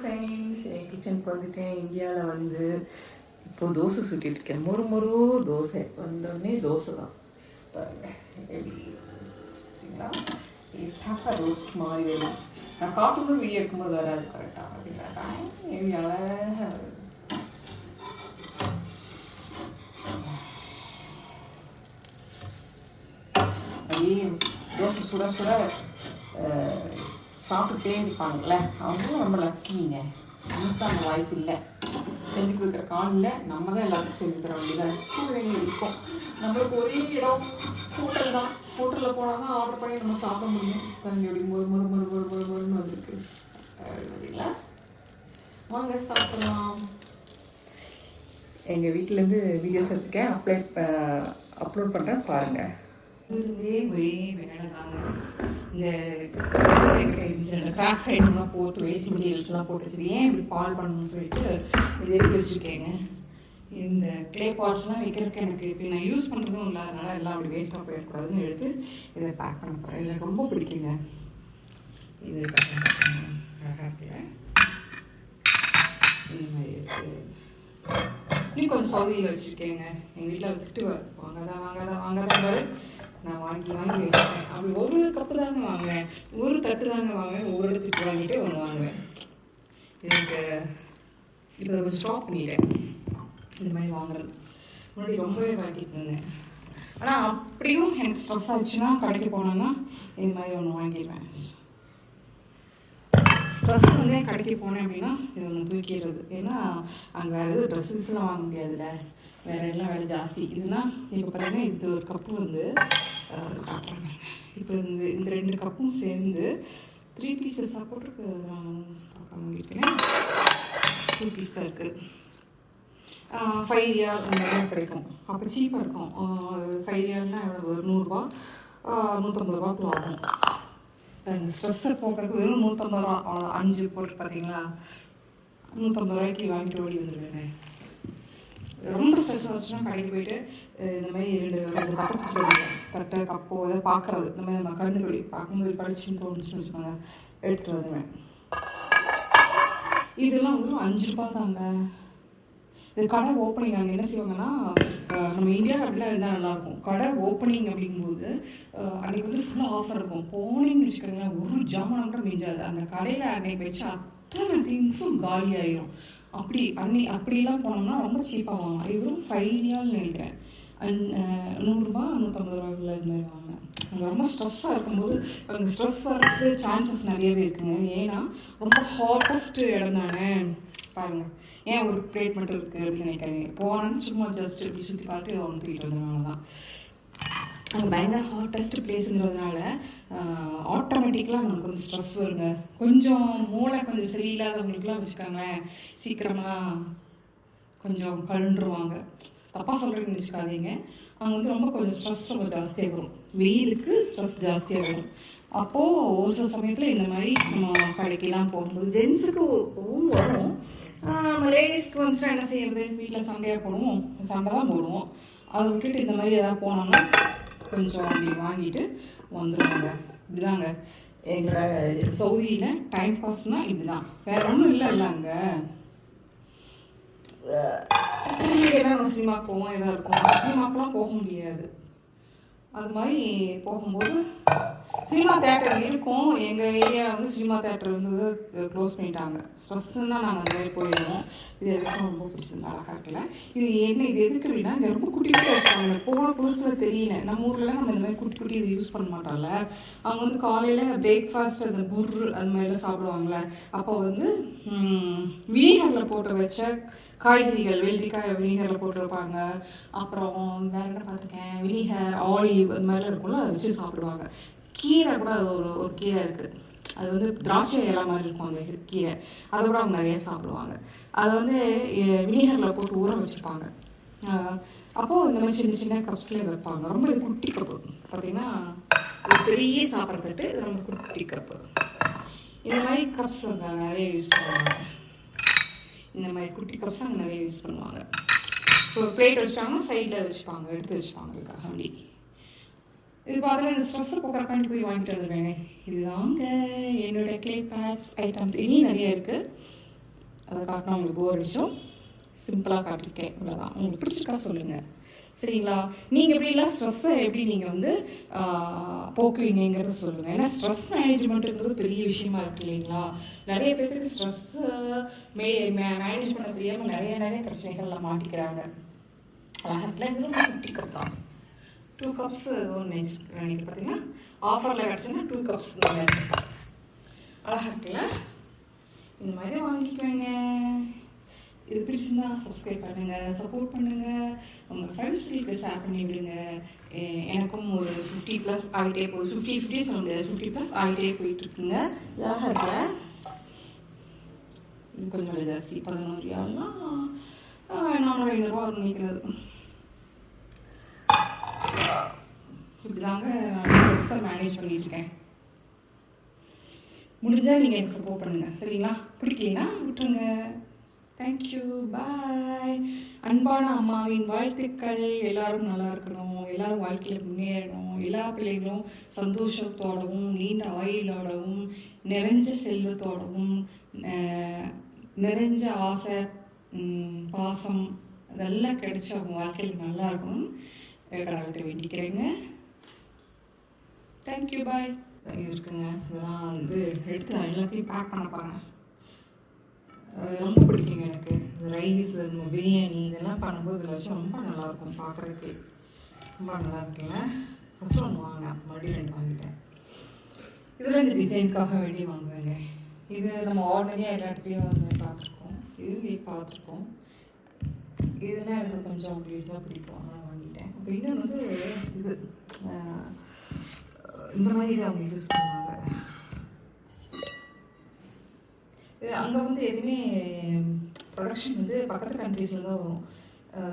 Friends என் கிச்சனுக்கு வந்துட்டேன் இந்தியாவில் வந்து இப்போ தோசை சுட்டிட்டு இருக்கேன். மொறு மொறு தோசை. வந்தோடனே தோசை தான். பாருங்க. எப்படி சரிங்களா ரோஸ்ட் மாதிரி வேணும். நான் காட்டணும் வீடியோ எடுக்கும்போது வராது. கரெக்டாக அப்படின்னா எப்படி அழகாக அப்படியே தோசை சுட சுட சாப்பிட்டுட்டே இருப்பாங்கல்ல அவங்களும் ரொம்ப லக்கிங்க நமக்கு அந்த வாய்ப்பு இல்லை. செஞ்சு கொடுக்குற காலில் நம்ம தான் எல்லாத்துக்கும் செஞ்சு தர வேண்டியதாக சூழ்நிலை இருக்கும். நம்மளுக்கு ஒரே இடம் ஹோட்டல் தான். ஹோட்டலில் போனால் தான் ஆர்டர் பண்ணி நம்ம சாப்பிட முடியும். பாருங்க எப்படி மொறு மொறு மொறு மொறு மொறு மொறுன்னு வந்திருக்கு. வாங்க சாப்பிடலாம். எங்கள் வீட்டிலேருந்து வீடியோஸ் எடுத்துக்கேன். அப்ளை அப்லோட் பண்ணுறேன் பாருங்கள் இருந்தே ஒரே வேலை இந்த கிராஃப்ட் ஐட்டம்லாம் போட்டு வேஸ்ட் மெட்டீரியல்ஸ்லாம் போட்டு வச்சு ஏன் இப்படி பால் பண்ணணும்னு சொல்லிட்டு இது எடுத்து வச்சுருக்கேங்க. இந்த க்ளே பாட்ஸ்லாம் வைக்கிறதுக்கு எனக்கு இப்போ நான் யூஸ் பண்ணுறதும் இல்லை. அதனால் எல்லாம் அப்படி வேஸ்ட்டாக போயிடக்கூடாதுன்னு எடுத்து இதை பேக் பண்ண போகிறேன் இது ரொம்ப பிடிக்குங்க. இது அழகாக இருக்குல்ல? இந்த மாதிரி இருக்குது இன்னும் கொஞ்சம் சவுதியில் வச்சுருக்கேங்க. எங்கள் வீட்டில் திட்டுவார் வாங்காதான் வாங்காதான் வாங்காதான் பாரு நான் வாங்கி வாங்கி வச்சுருக்கேன் அப்படி ஒரு கப்பு தாங்க வாங்குவேன். ஒரு தட்டு தாங்க வாங்குவேன். ஒரு இடத்துக்கு வாங்கிட்டு ஒன்று வாங்குவேன். எனக்கு இப்போ கொஞ்சம் ஸ்டாப் பண்ணிட்டேன் இந்த மாதிரி வாங்குறது. முன்னாடி ரொம்பவே வாங்கிட்டு இருந்தேன். ஆனால் அப்படியும் எனக்கு ஸ்ட்ரெஸ் ஆச்சுன்னா கடைக்கு போனேன்னா இந்த மாதிரி ஒன்று வாங்கிடுவேன். ஸ்ட்ரெஸ் வந்து கடைக்கு போனேன் அப்படின்னா இது ஒன்று தூக்கிடுறது. ஏன்னா அங்கே வேறு எதுவும் ட்ரெஸ்ஸஸ்லாம் வாங்க முடியாதுல்ல. வேறு எல்லாம் வேலை ஜாஸ்தி. இதுனா இப்போ பார்த்தீங்கன்னா இது ஒரு கப்பு வந்து காட்டுறாங்க இப்போ இந்த இந்த ரெண்டு கப்பும் சேர்ந்து த்ரீ பீசஸ் போட்டிருக்கு. நான் பார்க்காம இருக்கேன் டூ பீஸ் தான் இருக்குது ஃபைவ் ரியால் அந்த மாதிரி கிடைக்கும். அப்போ சீப்பாக இருக்கும். ஃபைவ் ரியால்னால் எவ்வளோ ஒரு நூறுரூவா நூற்றம்பது ரூபாக்குள்ள ஆகும். ஸ்ட்ரெஸ்ஸு போக்குறதுக்கு வெறும் நூற்றம்பது ரூபா. அவ்வளோ அஞ்சு போட்டு பார்த்தீங்களா நூற்றம்பது ரூபாய்க்கு வாங்கிட்டு ஓடி வந்துடுவேன் ரொம்ப ஸ்ட்ரெஸ் வந்துச்சுன்னா கடைக்கு போயிட்டு இந்த மாதிரி ரெண்டு ரெண்டு கப்பு தட்டு தட்டை கப்போ ஏதாவது பார்க்கறது இந்த மாதிரி நம்ம கண்ணு படி பார்க்கும்போது படிச்சுன்னு தோணுச்சுன்னு வச்சுக்கோங்க எடுத்துகிட்டு வந்துடுவேன் இதெல்லாம் வந்து அஞ்சு ரூபா தாங்க இது கடை ஓப்பனிங் அங்கே என்ன செய்வாங்கன்னா நம்ம இந்தியா அப்படிலாம் இருந்தால் நல்லாயிருக்கும் கடை ஓப்பனிங் அப்படிங்கும்போது அன்றைக்கி வந்து ஃபுல்லாக ஆஃபர் இருக்கும். போனீங்கன்னு வச்சுக்கோங்களேன் ஒரு ஜாமான் கூட மிஞ்சாது. அந்த கடையில் அன்னைக்கு வச்சு அத்தனை திங்ஸும் காலி ஆயிரும். அப்படி அன்னி அப்படிலாம் போனோம்னா ரொம்ப சீப்பாக வாங்கலாம். இது வெறும் ஃபைவ் ரியால்னு நினைக்கிறேன். அந்- நூறுரூபா நூற்றம்பது ரூபாய்க்குள்ள இந்த மாதிரி வாங்கினேன். அங்கே ரொம்ப ஸ்ட்ரெஸ்ஸாக இருக்கும்போது அங்கே ஸ்ட்ரெஸ் வர்றதுக்கு சான்சஸ் நிறையவே இருக்குங்க. ஏன்னா ரொம்ப ஹாட்டஸ்ட் இடம் தானே. பாருங்கள் ஏன் ஒரு பிளேட் மட்டும் இருக்குது அப்படின்னு நினைக்காதீங்க. போனேன்னு சும்மா ஜஸ்ட் இப்படி சுற்றி பார்த்துட்டு ஒன்று தூக்கிட்டு வந்தனால தான் அங்கே பயங்கர ஹாட்டஸ்ட் பிளேஸுங்கிறதுனால ஆட்டோமேட்டிக்கலாக நமக்கு வந்து ஸ்ட்ரெஸ் வருங்க. கொஞ்சம் மூளை கொஞ்சம் சரியில்லாதவங்களுக்குலாம் வச்சுக்கோங்களேன் சீக்கிரமாக கொஞ்சம் கழுண்டுருவாங்க தப்பாக சொல்கிறேன்னு வச்சுக்காதீங்க. அங்கே வந்து ரொம்ப கொஞ்சம் ஸ்ட்ரெஸ் ரொம்ப ஜாஸ்தியாக வரும். வெயிலுக்கு ஸ்ட்ரெஸ் ஜாஸ்தியாக வரும். அப்போது ஒரு சில சமயத்தில் இந்த மாதிரி நம்ம கடைக்கெல்லாம் போகும்போது ஜென்ஸுக்கு வரும். நம்ம லேடிஸ்க்கு வந்துட்டு என்ன செய்யறது? வீட்டில் சண்டையாக போடுவோம். சண்டை தான் போடுவோம். அதை விட்டுட்டு இந்த மாதிரி எதாவது போனோம்னா கொஞ்சம் அப்படி வாங்கிட்டு வந்துடுவாங்க இப்படிதாங்க. எங்களோட சவுதியில் டைம் பாஸ்னால் இப்படி தான் வேற ஒன்றும் இல்லை இல்லை அங்கே. என்ன சினிமாக்கு போவோம் எதாவது இருக்கும். சினிமாக்கெலாம் போக முடியாது. அது மாதிரி போகும்போது சினிமா தேட்டர் இருக்கும். எங்கள் ஏரியா வந்து சினிமா தேட்டர் வந்து க்ளோஸ் பண்ணிட்டாங்க. ஸ்ட்ரெஸ்ஸுன்னா நாங்கள் அந்த மாதிரி போயிடுவோம் இது எனக்கும் ரொம்ப பிடிச்சிருந்தா அழகாக இருக்கல. இது என்ன இது எதுக்கு அப்படின்னா இங்கே ரொம்ப குட்டி குட்டி வச்சுருக்காங்க. போன புதுசில் தெரியல. நம்ம ஊர்லலாம் நம்ம இந்த மாதிரி குட்டி குட்டி இது யூஸ் பண்ண மாட்டோம்ல அவங்க வந்து காலையில் பிரேக்ஃபாஸ்ட் அந்த புர் அது மாதிரிலாம் சாப்பிடுவாங்கள்ல அப்போ வந்து வினிகரில் போட்டு வச்ச காய்கறிகள் வெள்ளரிக்காய் வினிகரில் போட்டிருப்பாங்க. அப்புறம் வேற என்ன பார்த்துருக்கேன்? வினிகர் ஆலிவ் அது மாதிரிலாம் இருக்கும்ல அதை வச்சு சாப்பிடுவாங்க. கீரை கூட அது ஒரு ஒரு கீரை இருக்குது அது வந்து திராட்சை இலை மாதிரி இருக்கும் அந்த கீரை. அதை கூட அவங்க நிறைய சாப்பிடுவாங்க. அதை வந்து வினிகரில் போட்டு ஊற வச்சுருப்பாங்க. அப்போது இந்த மாதிரி சின்ன சின்ன கப்ஸில் வைப்பாங்க. ரொம்ப இது குட்டி கப்பு பார்த்தீங்கன்னா ஒரு பெரிய சாப்பிட்றதுட்டு இது ரொம்ப குட்டி கப்பு இந்த மாதிரி கப்ஸ் அங்கே நிறைய யூஸ் பண்ணுவாங்க. இந்த மாதிரி குட்டி கப்ஸ் அங்கே நிறைய யூஸ் பண்ணுவாங்க. இப்போ ஒரு பிளேட் வச்சுட்டாங்கன்னா சைடில் வச்சுப்பாங்க எடுத்து வச்சுப்பாங்க அதுக்காக அப்படி இது பார்த்துல இந்த ஸ்ட்ரெஸ்ஸை போக்குறக்காண்டி போய் வாங்கிட்டு வந்துடுவேனே இதுதாங்க என்னோட கிளே பேக்ஸ் ஐட்டம்ஸ் இனி நிறைய இருக்குது அதை காட்டினா உங்களுக்கு போர் அடிச்சோம் சிம்பிளாக காட்டிருக்கேன் இவ்வளோதான் உங்களுக்கு பிடிச்சிருக்கா சொல்லுங்கள் சரிங்களா? நீங்கள் எப்படிலாம் ஸ்ட்ரெஸ்ஸை எப்படி நீங்கள் வந்து போக்குவீங்கிறத போக்குவீங்கங்கிறத சொல்லுங்கள் ஏன்னா ஸ்ட்ரெஸ் மேனேஜ்மெண்ட்டுங்கிறது பெரிய விஷயமா இருக்கு இல்லைங்களா? நிறைய பேர்த்துக்கு ஸ்ட்ரெஸ்ஸு மே மேனேஜ் பண்ண தெரியாமல் நிறைய நிறைய பிரச்சனைகள்லாம் மாட்டிக்கிறாங்க. அழகாக குட்டி தான். டூ கப்ஸ் ஒன்று நினைக்கிறேன் பார்த்தீங்கன்னா ஆஃபரில் கிடச்சுன்னா டூ கப்ஸ் இந்த மாதிரி அழகாக இருக்குல்ல? இந்த மாதிரி வாங்கிக்குவேங்க இது பிடிச்சிருந்தா சப்ஸ்கிரைப் பண்ணுங்கள் சப்போர்ட் பண்ணுங்கள் உங்கள் ஃப்ரெண்ட்ஸ்களுக்கு ஷேர் பண்ணி விடுங்க. எனக்கும் ஒரு ஃபிஃப்டி ப்ளஸ் ஆகிட்டே போகுது ஃபிஃப்டி ஃபிஃப்டி சொல்ல முடியாது ஃபிஃப்டி ப்ளஸ் ஆகிட்டே போயிட்டுருக்குங்க அழகாக இருக்கல கொஞ்சம் ஜாஸ்தி பதினோரு ஆள்னா நானூறு ஐநூறுரூவா வரும் நினைக்கிறது இப்படிதாங்க மேனேஜ் பண்ணிட்டு முடிஞ்சால் நீங்கள் எனக்கு சப்போர்ட் பண்ணுங்கள் சரிங்களா? பிடிக்கலைன்னா விட்டுருங்க. தேங்க்யூ பாய் அன்பான அம்மாவின் வாழ்த்துக்கள். எல்லாரும் நல்லா இருக்கணும். எல்லாரும் வாழ்க்கையில் முன்னேறணும். எல்லா பிள்ளைங்களும் சந்தோஷத்தோடவும் நீண்ட ஆயுளோடவும் நிறைஞ்ச செல்வத்தோடவும் நிறைஞ்ச ஆசை பாசம் அதெல்லாம் கிடைச்சி அவங்க வாழ்க்கையில் நல்லா இருக்கணும். கடவுள்கிட்ட வேண்டிக்கிறேங்க. தேங்க்யூ பாய் இது இருக்குங்க. இதெல்லாம் வந்து எடுத்து எல்லாத்தையும் பேக் பண்ண போகிறேன் அது ரொம்ப பிடிக்குங்க எனக்கு. இந்த ரைஸ் பிரியாணி இதெல்லாம் பண்ணும்போது இதில் வச்சு ரொம்ப நல்லாயிருக்கும் பார்க்குறதுக்கு. ரொம்ப நல்லா இருக்குல்ல ஃபஸ்ட்டு ஒன்று வாங்கினேன். மறுபடியும் ரெண்டு வாங்கிட்டேன். இதில் இந்த டிசைனுக்காக வேண்டி வாங்குவேங்க. இது நம்ம ஆர்டினரியாக எல்லா இடத்துலையும் வந்து பார்த்துருக்கோம். இதுவும் பார்த்துருக்கோம். இதெல்லாம் எனக்கு கொஞ்சம் அப்படி தான் பிடிக்கும். இன்னொன்று வந்து இது இந்த மாதிரி அவங்க யூஸ் பண்ணுவாங்க. இது அங்கே வந்து எதுவுமே ப்ரொடக்ஷன் வந்து பக்கத்து கண்ட்ரீஸில் தான் வரும்.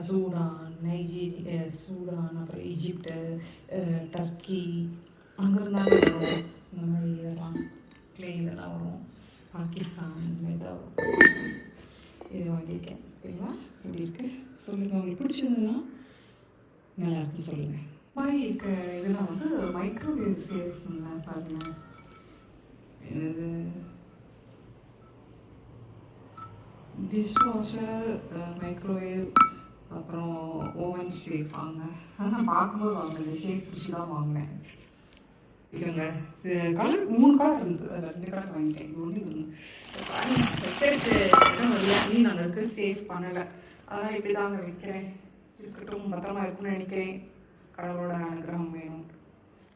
சூடான் நைஜீரிய சூடான் அப்புறம் ஈஜிப்டு டர்க்கி அங்கே வரும். இந்த மாதிரி இதெல்லாம் க்ளே இதெல்லாம் வரும். பாகிஸ்தான் இந்த மாதிரி தான் வரும். இது வாங்கியிருக்கேன். சரிங்களா? எப்படி இருக்குது சொல்லுங்கள் உங்களுக்கு பிடிச்சதுன்னா நல்லா இருக்குன்னு சொல்லுங்கள் இருக்க இதெல்லாம் வந்து மைக்ரோவேவ் சேஃப்ங்க பாருங்க. இது டிஷ் வாஷர் மைக்ரோவேவ் அப்புறம் ஓவன் சேஃப் வாங்க. அதான் பார்க்கும்போது வாங்கினேன் ஷேப் பிடிச்சி தான் வாங்கினேன் இல்லைங்க இது கலர் மூணு கலர் இருந்தது. அதில் ரெண்டு கலர் வாங்கிட்டேன். இது ஒன்று செட்டெடுத்து இடம் வரல. நீ நாங்கள் இருக்க. சேஃப் பண்ணலை. அதனால் இப்படி தாங்க வைக்கிறேன். இருக்கட்டும் பத்திரமா இருக்கும்னு நினைக்கிறேன். கடவுளோட அனுகிரகம் வேணும்.